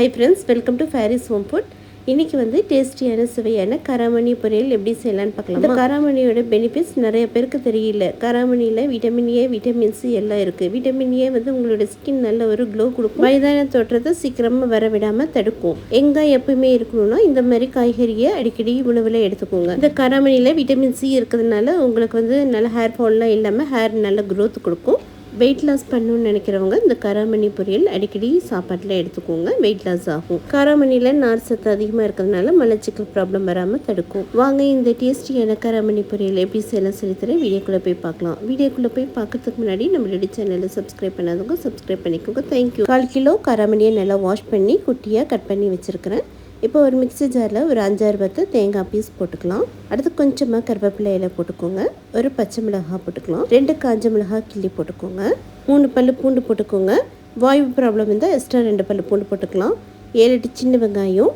Hi friends welcome to Fairy's Home Food இன்றைக்கி வந்து டேஸ்டியான சுவையான கராமணி பொரியல் எப்படி செய்யலான்னு பார்க்கலாம். இந்த கராமணியோட பெனிஃபிட்ஸ் நிறைய பேருக்கு தெரியல. கராமணியில் விட்டமின் ஏ விட்டமின் சி எல்லாம் இருக்குது விட்டமின் ஏ வந்து உங்களோட ஸ்கின் நல்ல ஒரு க்ளோ கொடுக்கும். வயதான தோற்றத்தை சீக்கிரமாக வர விடாமல் தடுக்கும். எங்கே எப்பவுமே இருக்கணும்னா இந்த மாதிரி காய்கறியை அடிக்கடி உணவில் எடுத்துக்கோங்க. இந்த கராமணியில் விட்டமின் சி இருக்கிறதுனால உங்களுக்கு வந்து நல்ல ஹேர் ஃபால்லாம் இல்லாமல் ஹேர் நல்ல க்ரோத் கொடுக்கும். வெயிட் லாஸ் பண்ணணும்னு நினைக்கிறவங்க இந்த கராமணி பொரியல் அடிக்கடி சாப்பாட்டில் எடுத்துக்கோங்க. வெயிட் லாஸ் ஆகும். கராமணியில் நார் சத்து அதிகமாக இருக்கிறதுனால மலச்சிக்கல் ப்ராப்ளம் வராமல் தடுக்கும். வாங்க இந்த டேஸ்டியான கராமணி பொரியல் எப்படி செய்யலாம் சொல்லித்தரேன் வீடியோக்குள்ளே போய் பார்க்கலாம். வீடியோக்குள்ளே போய் பார்க்கறதுக்கு முன்னாடி நம்மளுடைய சேனலை சப்ஸ்கிரைப் பண்ணாதவங்க சப்ஸ்கிரைப் பண்ணிக்கோங்க. தேங்க்யூ கால் கிலோ கராமணியை நல்லா வாஷ் பண்ணி குட்டியாக கட் பண்ணி வச்சுருக்கிறேன். இப்போ ஒரு மிக்சி ஜாரில் ஒரு அஞ்சாறு பத்து தேங்காய் பீஸ் போட்டுக்கலாம். அடுத்து கொஞ்சமாக கருவேப்பிலை இலை போட்டுக்கோங்க. ஒரு பச்சை மிளகாய் போட்டுக்கலாம். ரெண்டு காஞ்ச மிளகாய் கிள்ளி போட்டுக்கோங்க. மூணு பல்லு பூண்டு போட்டுக்கோங்க. வாயு ப்ராப்ளம் இருந்தால் எக்ஸ்ட்ரா ரெண்டு பல்லு பூண்டு போட்டுக்கலாம். ஏழு எட்டு சின்ன வெங்காயம்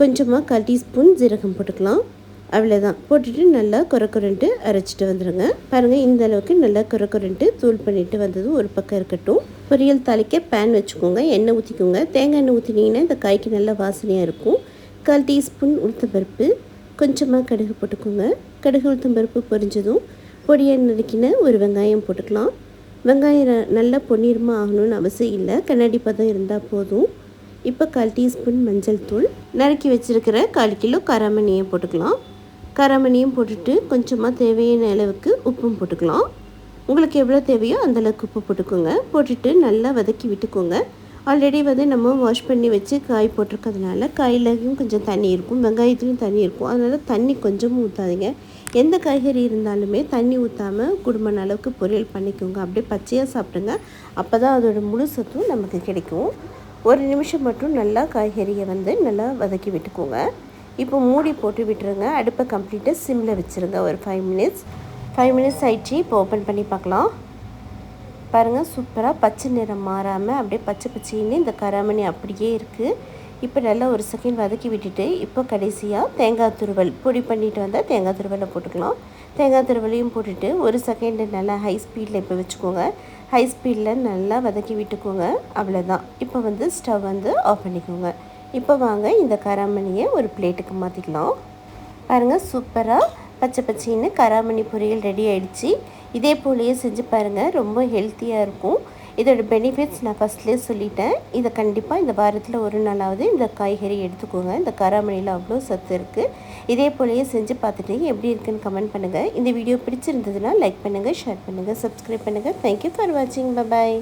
கொஞ்சமாக கால் டீஸ்பூன் ஜீரகம் போட்டுக்கலாம். அவ்வளோதான் போட்டுட்டு நல்லா குறை அரைச்சிட்டு வந்துடுங்க பாருங்கள் இந்த அளவுக்கு நல்லா குறை தூள் பண்ணிட்டு வந்ததும் ஒரு பக்கம் இருக்கட்டும். பொரியல் தாளிக்க பேன் வச்சுக்கோங்க எண்ணெய் ஊற்றிக்கோங்க தேங்காய் எண்ணெய் ஊற்றினீங்கன்னா இந்த காய்க்கு நல்ல வாசனையாக இருக்கும். கால் டீஸ்பூன் உளுத்தம்பருப்பு கொஞ்சமாக கடுகு போட்டுக்கோங்க. கடுகு உளுத்தம்பருப்பு பொரிஞ்சதும் பொடியை நறுக்கின ஒரு வெங்காயம் போட்டுக்கலாம். வெங்காயம் நல்லா பொன்னிறமாக ஆகணும்னு அவசியம் இல்லை. கண்ணாடி பதம் இருந்தால் போதும். இப்போ கால் டீஸ்பூன் மஞ்சள் தூள் நறுக்கி வச்சுருக்கிற கால் கிலோ கராமணியை போட்டுக்கலாம். கராமணியும் போட்டுட்டு கொஞ்சமாக தேவையான அளவுக்கு உப்பும் போட்டுக்கலாம். உங்களுக்கு எவ்வளோ தேவையோ அந்தளவுக்கு உப்பு போட்டுக்கோங்க. போட்டுட்டு நல்லா வதக்கி விட்டுக்கோங்க. ஆல்ரெடி வந்து நம்ம வாஷ் பண்ணி வச்சு காய் போட்டிருக்கிறதுனால காயிலையும் கொஞ்சம் தண்ணி இருக்கும். வெங்காயத்துலையும் தண்ணி இருக்கும். அதனால் தண்ணி கொஞ்சமும் ஊற்றாதீங்க எந்த காய்கறி இருந்தாலுமே தண்ணி ஊற்றாமல் குடும்பம் அளவுக்கு பொரியல் பண்ணிக்கோங்க. அப்படியே பச்சையாக சாப்பிடுங்க. அப்போ தான் அதோட முழு சத்தும் நமக்கு கிடைக்கும். ஒரு நிமிஷம் மட்டும் நல்லா காய்கறியை வந்து நல்லா வதக்கி விட்டுக்கோங்க. இப்போ மூடி போட்டு விட்டுருங்க. அடுப்பை கம்ப்ளீட்டாக சிம்மில் வச்சுருங்க. ஒரு ஃபைவ் மினிட்ஸ் ஃபைவ் மினிட்ஸ் ஆயிடுச்சு இப்போ ஓப்பன் பண்ணி பார்க்கலாம். பாருங்கள் சூப்பராக பச்சை நிறம் மாறாமல் அப்படியே பச்சை பச்சைன்னு இந்த கராமணி அப்படியே இருக்குது இப்போ நல்லா ஒரு செகண்ட் வதக்கி விட்டுட்டு இப்போ கடைசியாக தேங்காய் துருவல் பொடி பண்ணிட்டு வந்தால் தேங்காய் துருவலை போட்டுக்கலாம். தேங்காய் துருவலையும் போட்டுட்டு ஒரு செகண்டு நல்லா ஹை ஸ்பீடில் இப்போ வச்சுக்கோங்க. ஹை ஸ்பீடில் நல்லா வதக்கி விட்டுக்கோங்க அவ்வளோதான் இப்போ வந்து ஸ்டவ் வந்து ஆஃப் பண்ணிக்கோங்க. இப்போ வாங்க இந்த கராமணியை ஒரு பிளேட்டுக்கு மாற்றிக்கலாம் பாருங்கள் சூப்பராக பச்சை பச்சைன்னு கராமணி பொரியல் ரெடி ஆகிடுச்சு இதே போலேயே செஞ்சு பாருங்கள் ரொம்ப ஹெல்த்தியாக இருக்கும். இதோட பெனிஃபிட்ஸ் நான் ஃபஸ்ட்லேயே சொல்லிட்டேன். இதை கண்டிப்பாக இந்த வாரத்தில் ஒரு நாளாவது இந்த காய்கறி எடுத்துக்கோங்க. இந்த கராமணியில் அவ்வளோ சத்து இருக்குது இதே போலேயே செஞ்சு பார்த்துட்டு எப்படி இருக்குன்னு கமெண்ட் பண்ணுங்கள் இந்த வீடியோ பிடிச்சிருந்ததுன்னா லைக் பண்ணுங்கள் ஷேர் பண்ணுங்கள் சப்ஸ்கிரைப் பண்ணுங்கள் தேங்க்யூ ஃபார் வாட்சிங் பாய்